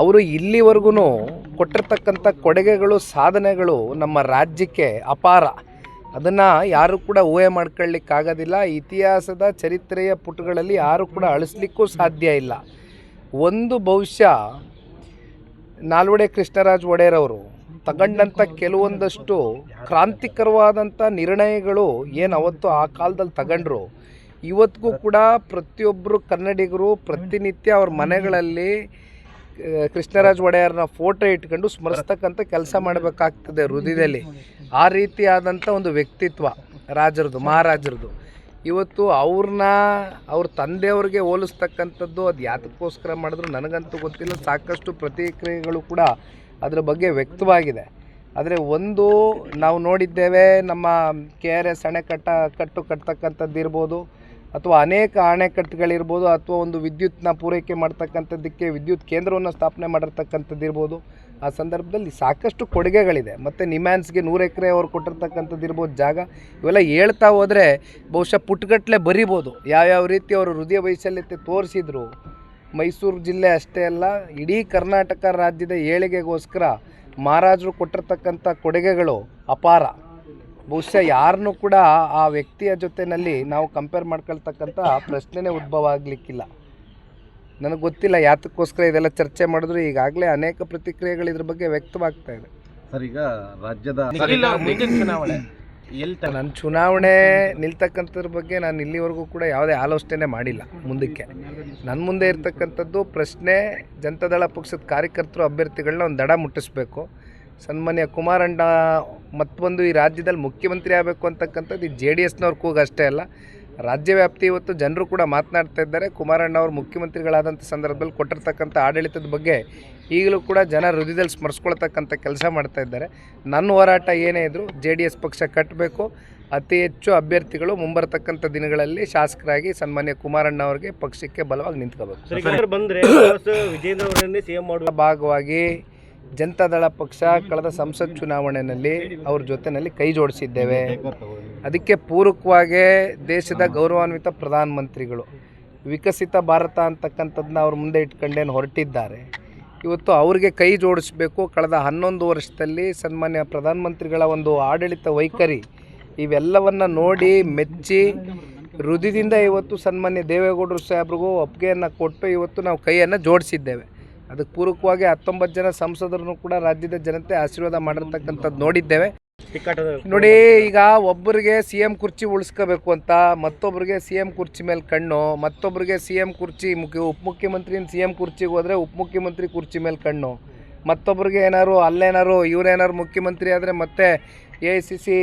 ಅವರು ಇಲ್ಲಿವರೆಗೂ ಕೊಟ್ಟಿರ್ತಕ್ಕಂಥ ಕೊಡುಗೆಗಳು, ಸಾಧನೆಗಳು ನಮ್ಮ ರಾಜ್ಯಕ್ಕೆ ಅಪಾರ. ಅದನ್ನು ಯಾರು ಕೂಡ ಊಹೆ ಮಾಡ್ಕೊಳ್ಳಿಕ್ಕಾಗೋದಿಲ್ಲ. ಇತಿಹಾಸದ ಚರಿತ್ರೆಯ ಪುಟಗಳಲ್ಲಿ ಯಾರು ಕೂಡ ಅಳಿಸ್ಲಿಕ್ಕೂ ಸಾಧ್ಯ ಇಲ್ಲ. ಒಂದು ಬಹುಶಃ ನಾಲ್ವಡೆ ಕೃಷ್ಣರಾಜ್ ಒಡೆಯರವರು ತಗೊಂಡಂಥ ಕೆಲವೊಂದಷ್ಟು ಕ್ರಾಂತಿಕರವಾದಂಥ ನಿರ್ಣಯಗಳು ಏನು ಅವತ್ತು ಆ ಕಾಲದಲ್ಲಿ ತಗೊಂಡ್ರು, ಇವತ್ತಿಗೂ ಕೂಡ ಪ್ರತಿಯೊಬ್ಬರು ಕನ್ನಡಿಗರು ಪ್ರತಿನಿತ್ಯ ಅವ್ರ ಮನೆಗಳಲ್ಲಿ ಕೃಷ್ಣರಾಜ್ ಒಡೆಯರ್ನ ಫೋಟೋ ಇಟ್ಕೊಂಡು ಸ್ಮರಿಸ್ತಕ್ಕಂಥ ಕೆಲಸ ಮಾಡಬೇಕಾಗ್ತದೆ ಹೃದಯದಲ್ಲಿ. ಆ ರೀತಿಯಾದಂಥ ಒಂದು ವ್ಯಕ್ತಿತ್ವ ರಾಜರದು ಮಹಾರಾಜರದು. ಇವತ್ತು ಅವ್ರನ್ನ ಅವ್ರ ತಂದೆಯವ್ರಿಗೆ ಹೋಲಿಸ್ತಕ್ಕಂಥದ್ದು ಅದು ಯಾತಕ್ಕೋಸ್ಕರ ಮಾಡಿದ್ರು ನನಗಂತೂ ಗೊತ್ತಿಲ್ಲ. ಸಾಕಷ್ಟು ಪ್ರತಿಕ್ರಿಯೆಗಳು ಕೂಡ ಅದರ ಬಗ್ಗೆ ವ್ಯಕ್ತವಾಗಿದೆ. ಆದರೆ ಒಂದು ನಾವು ನೋಡಿದ್ದೇವೆ ನಮ್ಮ ಕೆ ಆರ್ ಎಸ್ ಅಣೆಕಟ್ಟ ಕಟ್ಟು ಕಟ್ತಕ್ಕಂಥದ್ದು ಇರ್ಬೋದು ಅಥವಾ ಅನೇಕ ಅಣೆಕಟ್ಟುಗಳಿರ್ಬೋದು ಅಥವಾ ಒಂದು ವಿದ್ಯುತ್ನ ಪೂರೈಕೆ ಮಾಡ್ತಕ್ಕಂಥದ್ದಕ್ಕೆ ವಿದ್ಯುತ್ ಕೇಂದ್ರವನ್ನು ಸ್ಥಾಪನೆ ಮಾಡಿರ್ತಕ್ಕಂಥದ್ದಿರ್ಬೋದು ಆ ಸಂದರ್ಭದಲ್ಲಿ ಸಾಕಷ್ಟು ಕೊಡುಗೆಗಳಿದೆ. ಮತ್ತು ನಿಮ್ಯಾನ್ಸ್ಗೆ ನೂರು ಎಕರೆ ಅವ್ರು ಕೊಟ್ಟಿರ್ತಕ್ಕಂಥದ್ದು ಇರ್ಬೋದು, ಜಾಗ ಇವೆಲ್ಲ ಹೇಳ್ತಾ ಹೋದರೆ ಬಹುಶಃ ಪುಟ್ಗಟ್ಟಲೆ ಬರಿಬೋದು. ಯಾವ್ಯಾವ ರೀತಿ ಅವರು ಹೃದಯ ವೈಶಲ್ಯತೆ ತೋರಿಸಿದ್ರು, ಮೈಸೂರು ಜಿಲ್ಲೆ ಅಷ್ಟೇ ಅಲ್ಲ, ಇಡೀ ಕರ್ನಾಟಕ ರಾಜ್ಯದ ಏಳಿಗೆಗೋಸ್ಕರ ಮಹಾರಾಜರು ಕೊಟ್ಟಿರ್ತಕ್ಕಂಥ ಕೊಡುಗೆಗಳು ಅಪಾರ. ಬಹುಶಃ ಯಾರನ್ನೂ ಕೂಡ ಆ ವ್ಯಕ್ತಿಯ ಜೊತೆಯಲ್ಲಿ ನಾವು ಕಂಪೇರ್ ಮಾಡ್ಕೊಳ್ತಕ್ಕಂಥ ಪ್ರಶ್ನೆನೇ ಉದ್ಭವ ಆಗಲಿಕ್ಕಿಲ್ಲ. ನನಗೆ ಗೊತ್ತಿಲ್ಲ ಯಾತಕ್ಕೋಸ್ಕರ ಇದೆಲ್ಲ ಚರ್ಚೆ ಮಾಡಿದ್ರು ಈಗಾಗಲೇ ಅನೇಕ ಪ್ರತಿಕ್ರಿಯೆಗಳು ಇದ್ರ ಬಗ್ಗೆ ವ್ಯಕ್ತವಾಗ್ತಾ ಇದೆ. ಸರ್ ಈಗ ರಾಜ್ಯದ ಚುನಾವಣೆ. ನನ್ನ ಚುನಾವಣೆ ನಿಲ್ತಕ್ಕಂಥದ್ರ ಬಗ್ಗೆ ನಾನು ಇಲ್ಲಿವರೆಗೂ ಕೂಡ ಯಾವುದೇ ಆಲೋಚನೆ ಮಾಡಿಲ್ಲ ಮುಂದಕ್ಕೆ. ನನ್ನ ಮುಂದೆ ಇರ್ತಕ್ಕಂಥದ್ದು ಪ್ರಶ್ನೆ ಜನತಾದಳ ಪಕ್ಷದ ಕಾರ್ಯಕರ್ತರು ಅಭ್ಯರ್ಥಿಗಳನ್ನ ಒಂದು ದಡ ಮುಟ್ಟಿಸ್ಬೇಕು. ಸನ್ಮಾನ್ಯ ಕುಮಾರಣ್ಣ ಮತ್ತೊಂದು ಈ ರಾಜ್ಯದಲ್ಲಿ ಮುಖ್ಯಮಂತ್ರಿ ಆಗಬೇಕು ಅಂತಕ್ಕಂಥದ್ದು ಈ ಜೆ ಡಿ ಎಸ್ನವ್ರ ಕೂಗು ಅಷ್ಟೇ ಅಲ್ಲ. ರಾಜ್ಯ ವ್ಯಾಪ್ತಿ ಇವತ್ತು ಜನರು ಕೂಡ ಮಾತನಾಡ್ತಾ ಇದ್ದಾರೆ. ಕುಮಾರಣ್ಣ ಅವರು ಮುಖ್ಯಮಂತ್ರಿಗಳಾದಂಥ ಸಂದರ್ಭದಲ್ಲಿ ಕೊಟ್ಟಿರ್ತಕ್ಕಂಥ ಆಡಳಿತದ ಬಗ್ಗೆ ಈಗಲೂ ಕೂಡ ಜನ ಹೃದಯದಲ್ಲಿ ಸ್ಮರಿಸ್ಕೊಳ್ತಕ್ಕಂಥ ಕೆಲಸ ಮಾಡ್ತಾ ಇದ್ದಾರೆ. ನನ್ನ ಹೋರಾಟ ಏನೇ ಇದ್ದರೂ ಜೆ ಡಿ ಎಸ್ ಪಕ್ಷ ಕಟ್ಟಬೇಕು. ಅತಿ ಹೆಚ್ಚು ಅಭ್ಯರ್ಥಿಗಳು ಮುಂಬರ್ತಕ್ಕಂಥ ದಿನಗಳಲ್ಲಿ ಶಾಸಕರಾಗಿ ಸನ್ಮಾನ್ಯ ಕುಮಾರಣ್ಣ ಅವರಿಗೆ ಪಕ್ಷಕ್ಕೆ ಬಲವಾಗಿ ನಿಂತ್ಕೋಬೇಕು. ಬಂದರೆ ವಿಜೇಂದ್ರ ಅವರನ್ನೇ ಸಿಎಂ ಮಾಡುವ ಭಾಗವಾಗಿ ಜನತಾದಳ ಪಕ್ಷ ಕಳೆದ ಸಂಸತ್ ಚುನಾವಣೆಯಲ್ಲಿ ಅವ್ರ ಜೊತೆಯಲ್ಲಿ ಕೈ ಜೋಡಿಸಿದ್ದೇವೆ. ಅದಕ್ಕೆ ಪೂರಕವಾಗಿ ದೇಶದ ಗೌರವಾನ್ವಿತ ಪ್ರಧಾನಮಂತ್ರಿಗಳು, ವಿಕಸಿತ ಭಾರತ ಅಂತಕ್ಕಂಥದ್ದನ್ನ ಅವ್ರ ಮುಂದೆ ಇಟ್ಕೊಂಡೇನು ಹೊರಟಿದ್ದಾರೆ. ಇವತ್ತು ಅವ್ರಿಗೆ ಕೈ ಜೋಡಿಸ್ಬೇಕು. ಕಳೆದ ಹನ್ನೊಂದು ವರ್ಷದಲ್ಲಿ ಸನ್ಮಾನ್ಯ ಪ್ರಧಾನಮಂತ್ರಿಗಳ ಒಂದು ಆಡಳಿತ ವೈಖರಿ ಇವೆಲ್ಲವನ್ನು ನೋಡಿ ಮೆಚ್ಚಿ ಹೃದಯದಿಂದ ಇವತ್ತು ಸನ್ಮಾನ್ಯ ದೇವೇಗೌಡರು ಸಾಹೇಬ್ರಿಗೂ ಒಪ್ಪಿಗೆಯನ್ನು ಕೊಟ್ಟು ಇವತ್ತು ನಾವು ಕೈಯನ್ನು ಜೋಡಿಸಿದ್ದೇವೆ. ಅದಕ್ಕೆ ಪೂರಕವಾಗಿ ಹತ್ತೊಂಬತ್ತು ಜನ ಸಂಸದರನ್ನು ಕೂಡ ರಾಜ್ಯದ ಜನತೆ ಆಶೀರ್ವಾದ ಮಾಡಿರ್ತಕ್ಕಂಥದ್ದು ನೋಡಿದ್ದೇವೆ. ನೋಡಿ, ಈಗ ಒಬ್ಬರಿಗೆ ಸಿ ಎಂ ಕುರ್ಚಿ ಉಳಿಸ್ಕೋಬೇಕು ಅಂತ ಮತ್ತೊಬ್ಬರಿಗೆ ಸಿ ಎಂ ಕುರ್ಚಿ ಮೇಲೆ ಕಣ್ಣು ಮತ್ತೊಬ್ಬರಿಗೆ ಸಿ ಎಂ ಕುರ್ಚಿ ಮುಖ್ಯ ಉಪಮುಖ್ಯಮಂತ್ರಿ ಸಿ ಎಂ ಕುರ್ಚಿಗೆ ಹೋದರೆ ಉಪಮುಖ್ಯಮಂತ್ರಿ ಕುರ್ಚಿ ಮೇಲೆ ಕಣ್ಣು. ಮತ್ತೊಬ್ಬರಿಗೆ ಏನಾರು ಅಲ್ಲೇನಾರು ಇವರೇನಾರು ಮುಖ್ಯಮಂತ್ರಿ ಆದರೆ ಮತ್ತೆ ಎ ಐ ಸಿ ಸಿ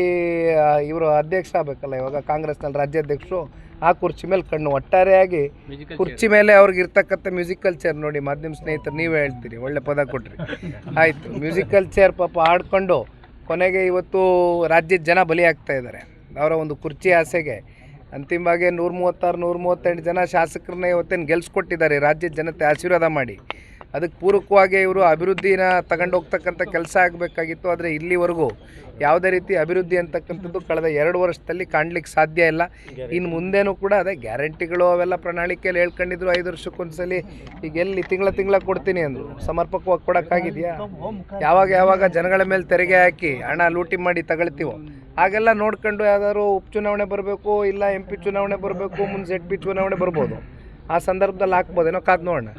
ಇವರು ಅಧ್ಯಕ್ಷ ಆಗಬೇಕಲ್ಲ ಇವಾಗ ಕಾಂಗ್ರೆಸ್ನಲ್ಲಿ ರಾಜ್ಯಾಧ್ಯಕ್ಷರು ಆ ಕುರ್ಚಿ ಮೇಲೆ ಕಣ್ಣು ಒಟ್ಟಾರೆಯಾಗಿ ಕುರ್ಚಿ ಮೇಲೆ ಅವ್ರಿಗೆ ಇರ್ತಕ್ಕಂಥ ಮ್ಯೂಸಿಕಲ್ ಚೇರ್ ನೋಡಿ ಮಾಧ್ಯಮ ಸ್ನೇಹಿತರು ನೀವೇ ಹೇಳ್ತೀರಿ ಒಳ್ಳೆ ಪದ ಕೊಟ್ರಿ. ಆಯಿತು ಮ್ಯೂಸಿಕಲ್ ಚೇರ್ ಪಾಪ ಆಡ್ಕೊಂಡು ಕೊನೆಗೆ ಇವತ್ತು ರಾಜ್ಯದ ಜನ ಬಲಿಯಾಗ್ತಾ ಇದ್ದಾರೆ. ಅವರ ಒಂದು ಕುರ್ಚಿ ಆಸೆಗೆ ಅಂತಿಮವಾಗಿ ನೂರ ಮೂವತ್ತಾರು ನೂರ ಮೂವತ್ತೆಂಟು ಜನ ಶಾಸಕರನ್ನ ಇವತ್ತೇನು ಗೆಲ್ಸ್ಕೊಟ್ಟಿದ್ದಾರೆ ರಾಜ್ಯದ ಜನತೆ ಆಶೀರ್ವಾದ ಮಾಡಿ. ಅದಕ್ಕೆ ಪೂರಕವಾಗಿ ಇವರು ಅಭಿವೃದ್ಧಿನ ತಗೊಂಡು ಹೋಗ್ತಕ್ಕಂಥ ಕೆಲಸ ಆಗಬೇಕಾಗಿತ್ತು. ಆದರೆ ಇಲ್ಲಿವರೆಗೂ ಯಾವುದೇ ರೀತಿ ಅಭಿವೃದ್ಧಿ ಅಂತಕ್ಕಂಥದ್ದು ಕಳೆದ ಎರಡು ವರ್ಷದಲ್ಲಿ ಕಾಣಲಿಕ್ಕೆ ಸಾಧ್ಯ ಇಲ್ಲ. ಇನ್ನು ಮುಂದೇನೂ ಕೂಡ ಅದೇ ಗ್ಯಾರಂಟಿಗಳು ಅವೆಲ್ಲ ಪ್ರಣಾಳಿಕೆಯಲ್ಲಿ ಹೇಳ್ಕೊಂಡಿದ್ರು ಐದು ವರ್ಷಕ್ಕೊಂದ್ಸಲಿ. ಈಗ ಎಲ್ಲಿ ತಿಂಗಳ ತಿಂಗಳ ಕೊಡ್ತೀನಿ ಅಂದರು. ಸಮರ್ಪಕವಾಗಿ ಕೊಡೋಕ್ಕಾಗಿದೆಯಾ? ಯಾವಾಗ ಯಾವಾಗ ಜನಗಳ ಮೇಲೆ ತೆರಿಗೆ ಹಾಕಿ ಹಣ ಲೂಟಿ ಮಾಡಿ ತಗೊಳ್ತೀವೋ? ಹಾಗೆಲ್ಲ ನೋಡ್ಕೊಂಡು ಯಾವ್ದಾದ್ರು ಉಪಚುನಾವಣೆ ಬರಬೇಕು ಇಲ್ಲ ಎಂ ಪಿ ಚುನಾವಣೆ ಬರಬೇಕು ಮುಂದೆ ಜೆಡ್ ಪಿ ಚುನಾವಣೆ ಬರ್ಬೋದು. ಆ ಸಂದರ್ಭದಲ್ಲಿ ಹಾಕ್ಬೋದೇನೋ ಕಾದು ನೋಡೋಣ.